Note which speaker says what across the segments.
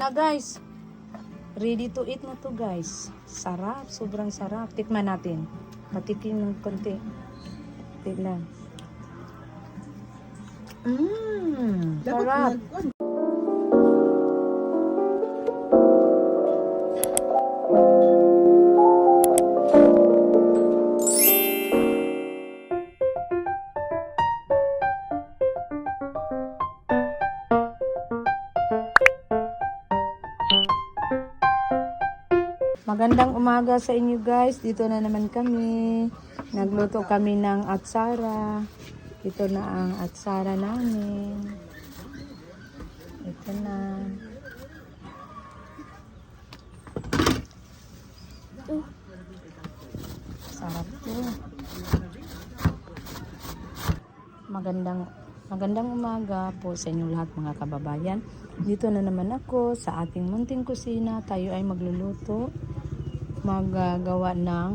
Speaker 1: Na guys, ready to eat na to guys. Sarap, sobrang sarap. Tikman natin. Patikin ng konti. Tignan. Mmm, sarap. Magandang umaga sa inyo guys. Dito na naman kami. Nagluto kami ng atsara. Ito na ang atsara namin. Ito na. Sarap to. Magandang magandang umaga po sa inyong lahat mga kababayan. Dito na naman ako sa ating munting kusina. Tayo ay magluluto magagawa ng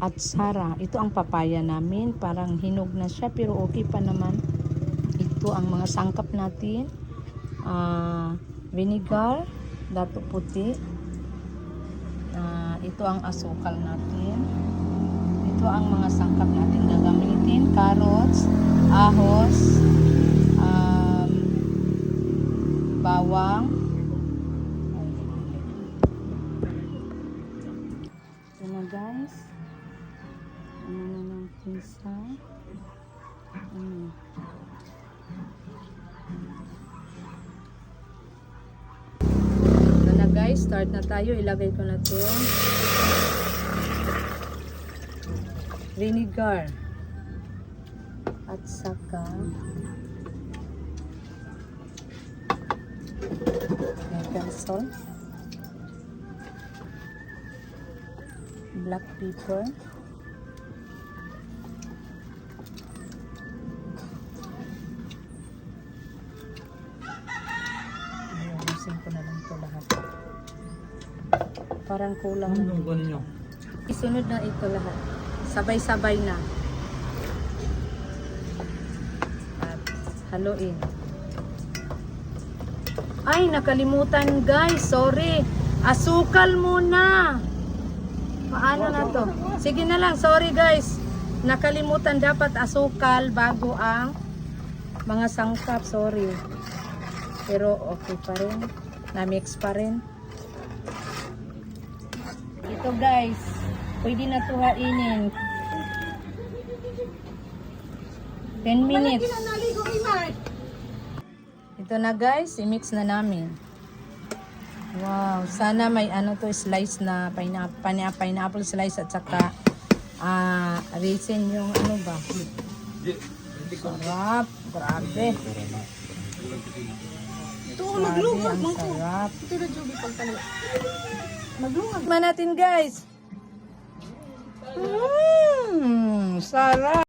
Speaker 1: atsara. Ito ang papaya namin. Parang hinog na siya pero okay pa naman. Ito ang mga sangkap natin. Ah, vinegar, dato puti. Ah, ito ang asukal natin. Ito ang mga sangkap natin gagamitin. Carrots, ahos, um, bawang, guys. Ano na ng pisa. Ano. Ito na guys. Start na tayo. Ilagay ko na to. Vinegar. At saka American salt. Black pepper ayusin ko na lang ito lahat. Parang kulang.
Speaker 2: Anong kunin nyo?
Speaker 1: isunod na ito lahat. Sabay-sabay na. At haluin. Ay nakalimutan guys. Sorry. Asukal muna Paano na to? Sige na lang, sorry guys. Nakalimutan dapat asukal bago ang mga sangkap, sorry. Pero okay pa rin. Na-mix pa rin. Ito guys, pwede na to hainin. 10 minutes. Ito na guys, i-mix na namin. Wow, sana may ano to slice na pineapple, pineapple slice at saka ah raisin yung ano ba? Sarap, grabe.
Speaker 3: Ito, naglungag man ko. Ito na Joby pagtalo. Naglungag.
Speaker 1: Tikman natin guys. Mmm, sarap.